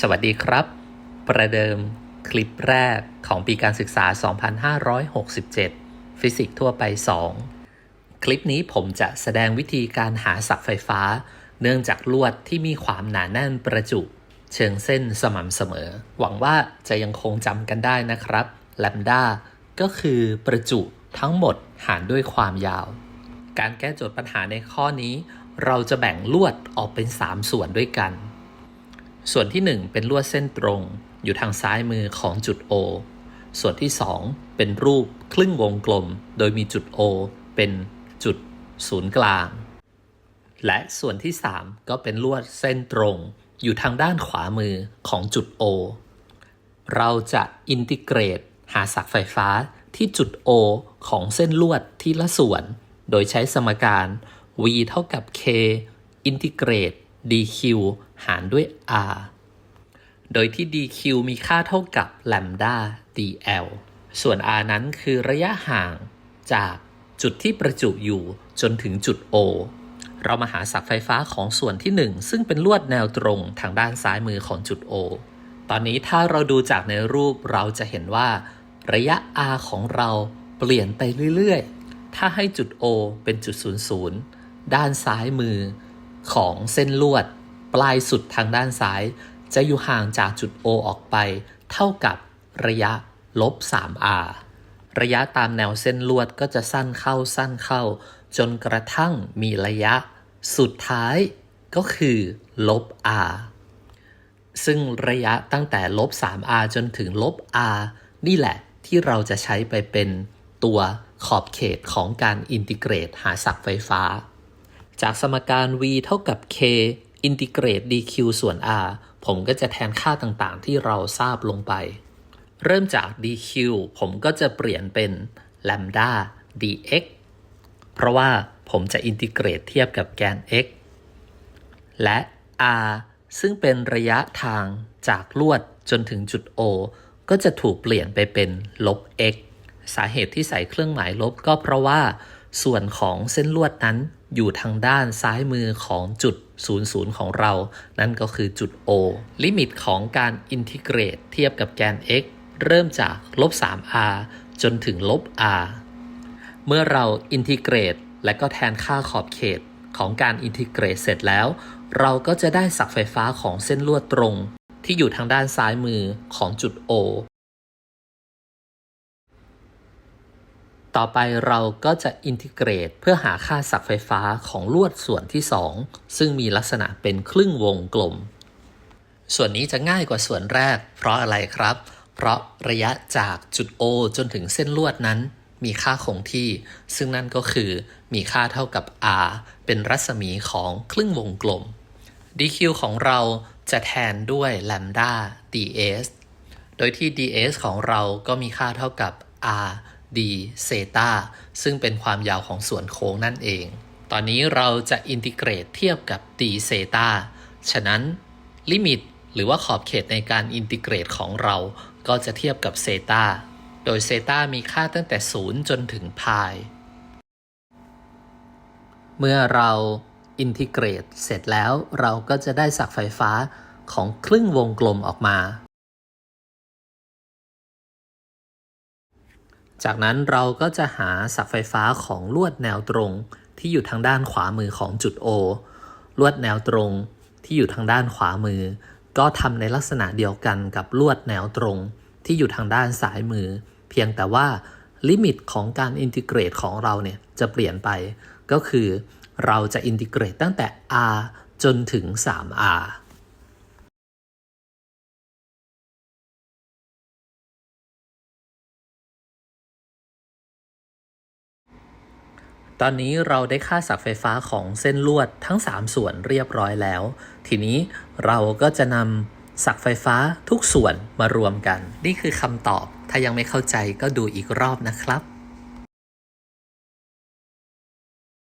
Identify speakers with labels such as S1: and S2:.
S1: สวัสดีครับ ประเดิมคลิปแรกของปีการศึกษา 2567 ฟิสิกส์ทั่วไป 2 คลิปนี้ผมจะแสดงวิธีการหาศักย์ไฟฟ้า เนื่องจากลวดที่มีความหนาแน่นประจุ เชิงเส้นสม่ำเสมอ หวังว่าจะยังคงจำกันได้นะครับแลมด้าก็คือประจุทั้งหมดหารด้วยความยาว การแก้โจทย์ปัญหาในข้อนี้ เราจะแบ่งลวดออกเป็น 3 ส่วนด้วยกัน ส่วนที่ 1 เป็นลวดเส้นตรง อยู่ทางซ้ายมือของจุด O ส่วนที่ 2 เป็นรูปครึ่งวงกลม โดยมีจุด O เป็นจุดศูนย์กลาง และส่วนที่ 3 ก็เป็นลวดเส้นตรง อยู่ทางด้านขวามือของจุด O เราจะอินทิเกรต หาศักย์ไฟฟ้าที่จุด O ของเส้นลวดที่ละส่วน โดยใช้สมการ v เท่ากับ k อินทิเกรต dq หารด้วย r โดยที่ dq มีค่าเท่ากับ lambda dl ส่วน r นั้นคือระยะห่างจากจุดที่ประจุอยู่จนถึงจุด O เรามาหาศักย์ไฟฟ้าของส่วนที่ 1 ซึ่งเป็นลวดแนวตรงทางด้านซ้ายมือของจุด O ตอนนี้ถ้าเราดูจากในรูปเราจะเห็นว่า ระยะ r ของเราเปลี่ยนไปเรื่อย ๆ ถ้าให้จุด O เป็นจุด 00 ด้านซ้ายมือ ของเส้นลวด ปลายสุดทางด้านซ้าย จะอยู่ห่างจากจุด O ออกไป เท่ากับระยะลบ 3r ระยะตามแนวเส้นลวดก็จะสั้นเข้าสั้นเข้า จนกระทั่งมีระยะสุดท้ายก็คือลบ r ซึ่งระยะตั้งแต่ลบ 3r จนถึงลบ r นี่แหละที่เราจะใช้ไปเป็นตัวขอบเขตของการอินทิเกรตหาศักย์ไฟฟ้า จากสมการ v เท่ากับ k อินทิเกรต dq ส่วน r ผมก็จะแทนค่าต่างๆ ที่เราทราบลงไป เริ่มจาก dq ผมก็จะเปลี่ยนเป็น lambda dx เพราะว่าผมจะอินทิเกรตเทียบกับแกน x และ r ซึ่งเป็นระยะทางจากลวดจนถึงจุด O ก็จะถูกเปลี่ยนไปเป็นลบ x สาเหตุที่ใส่เครื่องหมายลบก็เพราะว่า ส่วนของเส้นลวดนั้น อยู่ทางด้านซ้ายมือของจุด 00 ของเรา นั่นก็คือจุด O ลิมิตของการอินทิเกรตเทียบกับแกน x เริ่มจากลบ 3r จนถึงลบ r เมื่อเราอินทิเกรตและก็แทนค่าขอบเขตของการอินทิเกรตเสร็จแล้ว เราก็จะได้ศักย์ไฟฟ้าของเส้นลวดตรง ที่อยู่ทางด้านซ้ายมือของจุด O ต่อไปเราก็จะอินทิเกรตเพื่อหาค่าศักย์ไฟฟ้าของลวดส่วนที่ 2 ซึ่งมีลักษณะเป็นครึ่งวงกลม ส่วนนี้จะง่ายกว่าส่วนแรก เพราะอะไรครับ เพราะระยะจากจุด O จนถึงเส้นลวดนั้น มีค่าคงที่ ซึ่งนั่นก็คือมีค่าเท่ากับ r เป็นรัศมีของครึ่งวงกลม dq ของเราจะแทนด้วย lambda ds โดยที่ ds ของเราก็มีค่าเท่ากับ r d เซตาซึ่งเป็นความยาวของส่วนโค้งนั่นเอง ตอนนี้เราจะอินทิเกรตเทียบกับ d เซตาฉะนั้นลิมิตหรือว่าขอบเขตในการอินทิเกรตของเรา ก็จะเทียบกับเซตาโดยเซตามีค่าตั้งแต่ 0 จนถึงพายเมื่อเราอินทิเกรตเสร็จแล้วเราก็จะได้ศักไฟฟ้าของครึ่งวงกลมออกมา จากนั้นเราก็จะหาศักย์ไฟฟ้าของลวดแนวตรง ที่อยู่ทางด้านขวามือของจุด O ลวดแนวตรงที่อยู่ทางด้านขวามือ ก็ทำในลักษณะเดียวกันกับลวดแนวตรง ที่อยู่ทางด้านซ้ายมือ เพียงแต่ว่าลิมิตของการอินทิเกรตของเราเนี่ยจะเปลี่ยนไป ก็คือ เราจะอินทิเกรตตั้งแต่ r จนถึง 3r ตอนนี้เราได้ค่าศักไฟฟ้าของเส้นลวดทั้ง 3 ส่วนเรียบร้อยแล้ว ทีนี้เราก็จะนำศักไฟฟ้าทุกส่วนมารวมกัน นี่คือคำตอบ ถ้ายังไม่เข้าใจก็ดูอีกรอบนะครับ